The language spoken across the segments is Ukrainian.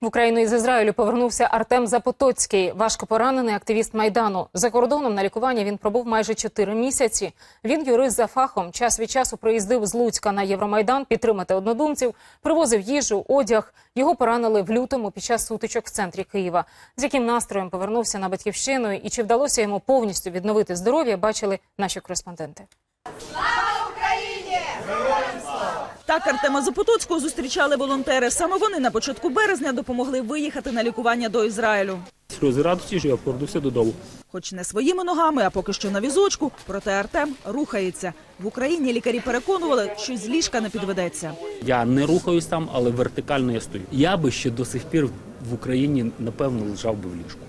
В Україну із Ізраїлю повернувся Артем Запотоцький, важко поранений активіст майдану. За кордоном на лікуванні він пробув майже чотири місяці. Він юрист за фахом. Час від часу приїздив з Луцька на Євромайдан підтримати однодумців, привозив їжу, одяг. Його поранили в лютому під час сутичок в центрі Києва. З яким настроєм повернувся на батьківщину і чи вдалося йому повністю відновити здоров'я, бачили наші кореспонденти. Так Артема Запотоцького зустрічали волонтери. Саме вони на початку березня допомогли виїхати на лікування до Ізраїлю. сльози радості, що я повернувся додому. Хоч не своїми ногами, а поки що на візочку, проте Артем рухається. В Україні лікарі переконували, що з ліжка не підведеться. Я не рухаюсь там, але вертикально я стою. Я би ще до сих пір в Україні напевно лежав би в ліжку.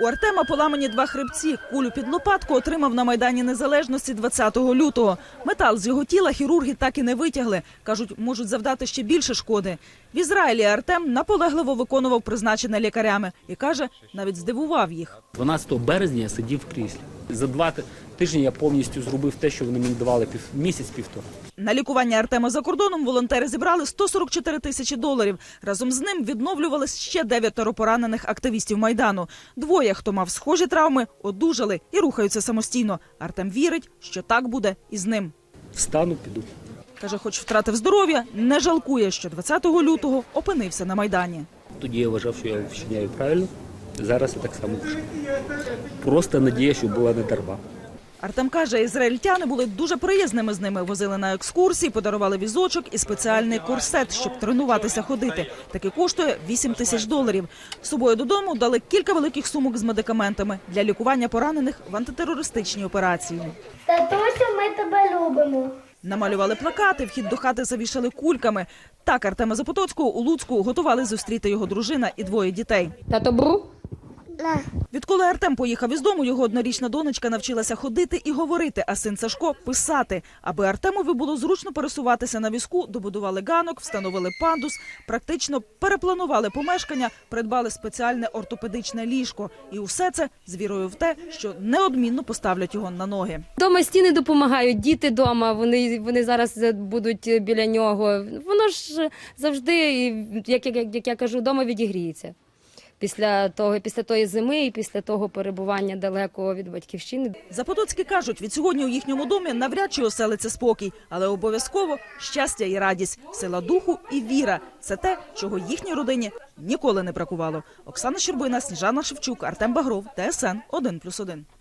У Артема поламані два хребці. Кулю під лопатку отримав на Майдані Незалежності 20 лютого. Метал з його тіла хірурги так і не витягли. Кажуть, можуть завдати ще більше шкоди. В Ізраїлі Артем наполегливо виконував призначене лікарями і каже, навіть здивував їх. 12 березня я сидів в кріслі. За два тижні я повністю зробив те, що вони мені давали пів місяць-півтора. На лікування Артема за кордоном волонтери зібрали 144 тисячі доларів. Разом з ним відновлювались ще дев'ятеро поранених активістів майдану. Двоє, хто мав схожі травми, одужали і рухаються самостійно. Артем вірить, що так буде і з ним. Встану, піду. Каже, хоч втратив здоров'я, не жалкує, що 20 лютого опинився на майдані. Тоді я вважав, що я вчиняю правильно. Зараз я так само вважаю. Просто надія, що була не дарма. Артем каже, ізраїльтяни були дуже приязними з ними. Возили на екскурсії, подарували візочок і спеціальний корсет, щоб тренуватися ходити. Такий коштує 8 тисяч доларів. З собою додому дали кілька великих сумок з медикаментами для лікування поранених в антитерористичній операції. Татусю, ми тебе любимо. Намалювали плакати, вхід до хати завішали кульками. Так Артема Запотоцького у Луцьку готували зустріти його дружина і двоє дітей. Тато Бру? Відколи Артем поїхав із дому, його однорічна донечка навчилася ходити і говорити, а син Сашко писати. Аби Артемові було зручно пересуватися на візку, добудували ганок, встановили пандус, практично перепланували помешкання, придбали спеціальне ортопедичне ліжко. І усе це з вірою в те, що неодмінно поставлять його на ноги. Дома стіни допомагають, діти вдома, вони, вони зараз будуть біля нього. Воно ж завжди, як, як, як я кажу, вдома відігріється. Після того, після тої зими і після того перебування далеко від батьківщини. Запотоцькі кажуть, від сьогодні у їхньому домі навряд чи оселиться спокій, але обов'язково щастя і радість, сила духу і віра це те, чого їхній родині ніколи не бракувало. Оксана Щербина, Сніжана Шевчук, Артем Багров, ТСН 1+,1.